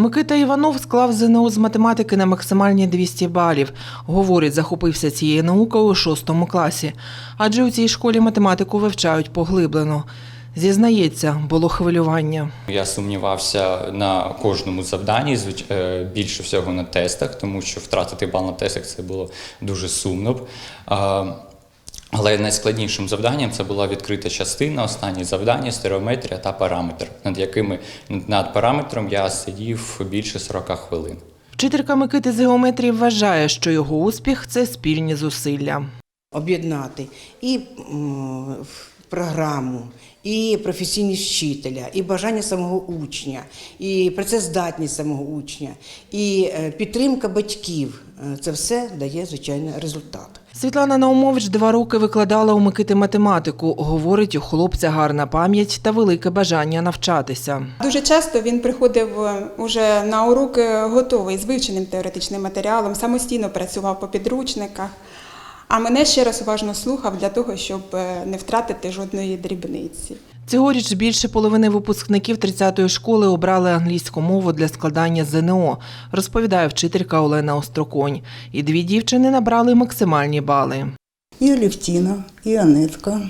Микита Іванов склав ЗНО з математики на максимальні 200 балів. Говорить, захопився цією наукою у шостому класі. Адже у цій школі математику вивчають поглиблено. Зізнається, було хвилювання. Я сумнівався на кожному завданні, е, більше всього на тестах, тому що втратити бал на тестах це було дуже сумно. Але найскладнішим завданням це була відкрита частина, останні завдання, стереометрія та параметр, над якими над параметром я сидів більше 40 хвилин. Вчителька Микити з геометрії вважає, що його успіх це спільні зусилля. об'єднати і програму, і професійність вчителя, і бажання самого учня, і працездатність самого учня, і е, підтримка батьків. Е, Це все дає звичайно результат. Світлана Наумович два роки викладала у Микити математику. Говорить, у хлопця гарна пам'ять та велике бажання навчатися. Дуже часто він приходив е, уже на уроки готовий з вивченим теоретичним матеріалом, самостійно працював по підручниках. А мене ще раз уважно слухав для того, щоб е, не втратити жодної дрібниці. Цьогоріч більше половини випускників 30-ї школи обрали англійську мову для складання ЗНО, розповідає вчителька Олена Остроконь. І дві дівчини набрали максимальні бали. И Алевтина, и Анетка.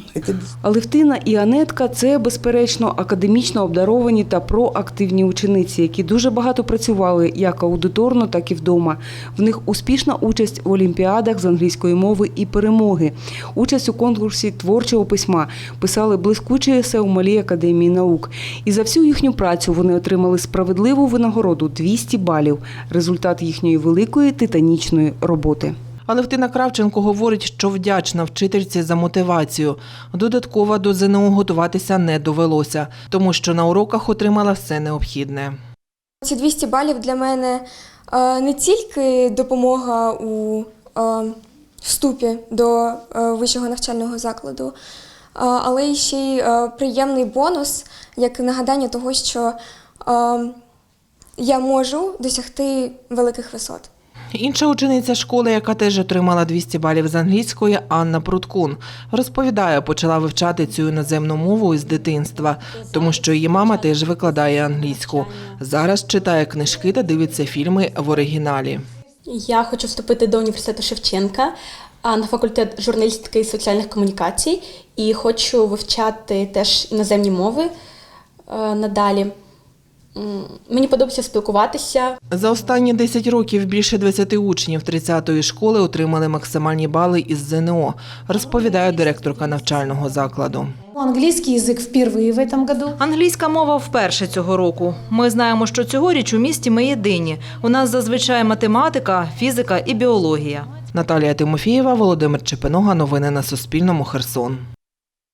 Алевтина і Анетка це безперечно академічно обдаровані та проактивні учениці, які дуже багато працювали як аудиторно, так і вдома. В них успішна участь в олімпіадах з англійської мови і перемоги, участь у конкурсі творчого письма, писали блискуче есе у малій академії наук. І за всю їхню працю вони отримали справедливу винагороду 200 балів. Результат їхньої великої титанічної роботи. Алевтина Кравченко говорить, що вдячна вчительці за мотивацію. Додатково до ЗНО готуватися не довелося, тому що на уроках отримала все необхідне. Ці 200 балів для мене е, не тільки допомога у е, вступі до е, вищого навчального закладу, але й ще й приємний бонус, як нагадання того, що я можу досягти великих висот. Інша учениця школи, яка теж отримала 200 балів з англійської, Анна Пруткун, розповідає, почала вивчати цю іноземну мову із дитинства, тому що її мама теж викладає англійську. Зараз читає книжки та дивиться фільми в оригіналі. Я хочу вступити до університету Шевченка на факультет журналістики і соціальних комунікацій і хочу вивчати теж іноземні мови е, надалі. М, Мені подобається спілкуватися, За останні 10 років більше 20 учнів 30-ї школи отримали максимальні бали із ЗНО, розповідає директорка навчального закладу. Английский язык впервые в этом году. Англійська мова вперше цього року. Ми знаємо, що цьогоріч у місті ми єдині. У нас зазвичай математика, фізика і біологія. Наталія Тимофієва, Володимир Чепинога. Новини на Суспільному. Херсон.